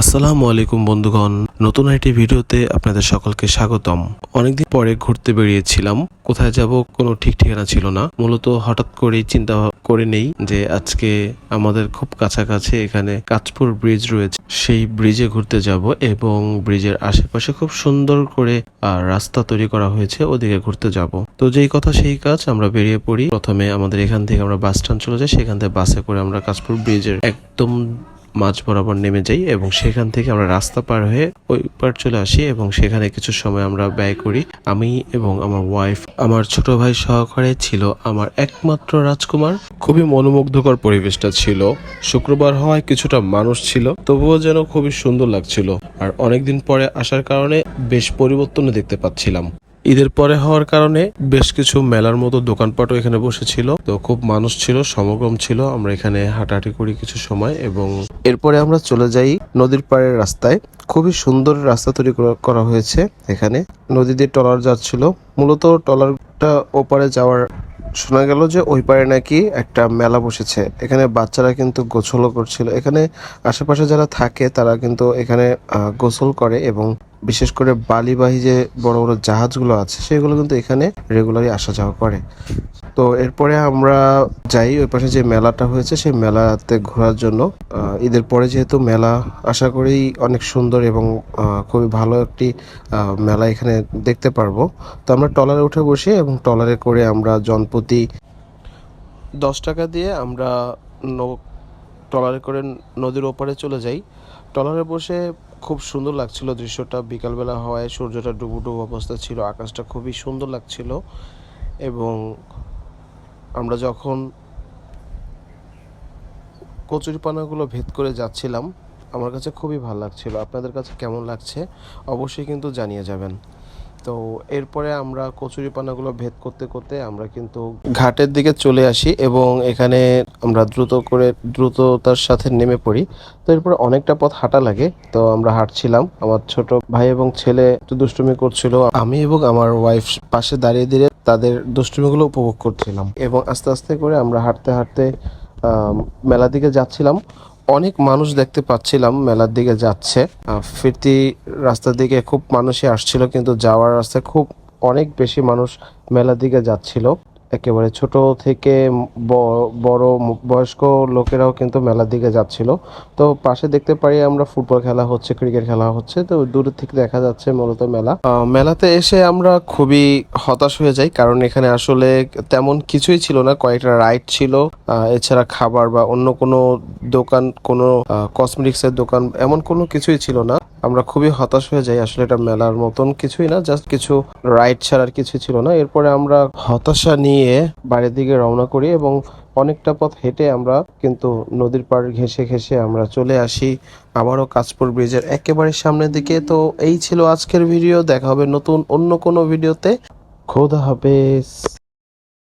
আসসালামু আলাইকুম বন্ধুগণ, নতুন একটি ভিডিওতে আপনাদের সকলকে স্বাগতম। অনেকদিন পরে ঘুরতে বেরিয়েছিলাম, কোথায় যাব কোনো ঠিক ঠিকানা ছিল না। মূলত হঠাৎ করেই চিন্তা করে নেই যে আজকে আমাদের খুব কাছাকাছি এখানে কাঁচপুর ব্রিজ রয়েছে। সেই ব্রিজে ঘুরতে যাব এবং ব্রিজের আশেপাশে খুব সুন্দর করে রাস্তা তৈরি করা হয়েছে, ওদিকে ঘুরতে যাব। তো যেই কথা সেই কাজ, আমরা বেরিয়ে পড়ি। প্রথমে আমাদের এখান থেকে আমরা বাস স্ট্যান্ড চলে যাই, সেখান থেকে বাসে করে আমরা কাঁচপুর ব্রিজের একদম মাঝ বরাবর নেমে যাই এবং সেখান থেকে আমরা রাস্তা পার হয়ে ওই পার চলে আসি এবং সেখানে কিছু সময় আমরা ব্যয় করি। আমি এবং আমার ওয়াইফ আমার ছোট ভাই সহকারে ছিল আমার একমাত্র রাজকুমার। খুবই মনোমুগ্ধকর পরিবেশটা ছিল। শুক্রবার হওয়ায় কিছুটা মানুষ ছিল, তবুও যেন খুবই সুন্দর লাগছিল। আর অনেকদিন পরে আসার কারণে বেশ পরিবর্তনও দেখতে পাচ্ছিলাম। ঈদের পরে হওয়ার কারণে বেশ কিছু মেলার মতো দোকানপাটও এখানে বসেছিল। তো খুব মানুষ ছিল, সমাগম ছিল। আমরা এখানে হাঁটাহাঁটি করি কিছু সময় এবং এরপরে আমরা চলে যাই নদীর পাড়ের রাস্তায়। খুবই সুন্দর রাস্তা তৈরি করা- হয়েছে এখানে। নদী দিয়ে ট্রলার যাচ্ছিল। মূলত ট্রলারটা ওপারে যাওয়ার শোনা গেল যে ওই পারে নাকি একটা মেলা বসেছে। এখানে বাচ্চারা কিন্তু গোসলও করছিল। এখানে আশেপাশে যারা থাকে তারা কিন্তু এখানে গোসল করে এবং বিশেষ করে বালিবাহী যে বড় বড় জাহাজগুলো আছে, সেগুলো কিন্তু এখানে রেগুলারই আসা যাওয়া করে। তো এরপরে আমরা যাই, ওই পাশে যে মেলাটা হয়েছে, সেই মেলাতে ঘোরার জন্য। ঈদের পরে যেহেতু মেলা, আশা করি অনেক সুন্দর এবং খুবই ভালো একটি মেলা এখানে দেখতে পারব। তো আমরা ট্রলারে উঠে বসি এবং ট্রলারে করে আমরা জনপ্রতি দশ টাকা দিয়ে আমরা ট্রলারে করে নদীর ওপারে চলে যাই। ট্রলারে বসে খুব সুন্দর লাগছিল দৃশ্যটা। বিকালবেলা হওয়ায় সূর্যটা ডুবু ডুবু অবস্থা ছিল, আকাশটা খুবই সুন্দর লাগছিল এবং আমরা যখন কচুরিপানাগুলো ভেদ করে যাচ্ছিলাম, আমার কাছে খুবই ভালো লাগছিল। আপনাদের কাছে কেমন লাগছে? অবশ্যই কিন্তু জানিয়ে যাবেন। তো এরপরে আমরা কচুরিপানাগুলো ভেদ করতে করতে আমরা কিন্তু ঘাটের দিকে চলে আসি এবং এখানে আমরা দ্রুত করে দ্রুততার সাথে নেমে পড়ি। তো এরপরে অনেকটা পথ হাঁটা লাগে, তো আমরা হাঁটছিলাম। আমার ছোট ভাই এবং ছেলে একটু দুষ্টুমি করছিল। আমি এবং আমার ওয়াইফ পাশে দাঁড়িয়ে দাঁড়িয়ে তাদের দুষ্টুমিগুলো উপভোগ করছিলাম এবং আস্তে আস্তে করে আমরা হাঁটতে হাঁটতে মেলার দিকে যাচ্ছিলাম। অনেক মানুষ দেখতে পাচ্ছিলাম, মেলার দিকে যাচ্ছে। ফিরতি রাস্তার দিকে খুব মানুষই আসছিল, কিন্তু যাওয়ার রাস্তায় খুব অনেক বেশি মানুষ মেলার দিকে যাচ্ছিল। একেবারে ছোট থেকে বড় বয়স্ক লোকেরাও কিন্তু মেলার দিকে যাচ্ছিল। তো পাশে দেখতে পারি আমরা ফুটবল খেলা হচ্ছে, ক্রিকেট খেলা হচ্ছে, তো দূর থেকে দেখা যাচ্ছে মূলত মেলা। মেলাতে এসে আমরা খুবই হতাশ হয়ে যাই, কারণ এখানে আসলে তেমন কিছুই ছিল না, কয়েকটা রাইড ছিল এছাড়া খাবার বা অন্য কোনো দোকান, কোনো কসমেটিক্স এর দোকান, এমন কোনো কিছুই ছিল না। আমরা খুবই হতাশ হয়ে যাই। আসলে এটা মেলার মতন কিছুই না জাস্ট কিছু রাইড ছাড়া আর কিছু ছিল না। এরপরে আমরা হতাশা নিয়ে বাড়ির দিকে রওনা করি এবং অনেকটা পথ হেঁটে আমরা কিন্তু নদীর পাড় ঘেঁষে ঘেঁষে আমরা চলে আসি আবারও কাঁচপুর ব্রিজের একেবারে সামনের দিকে। তো এই ছিল আজকের ভিডিও, দেখা হবে নতুন অন্য কোনো ভিডিওতে। খোদা হাফেজ।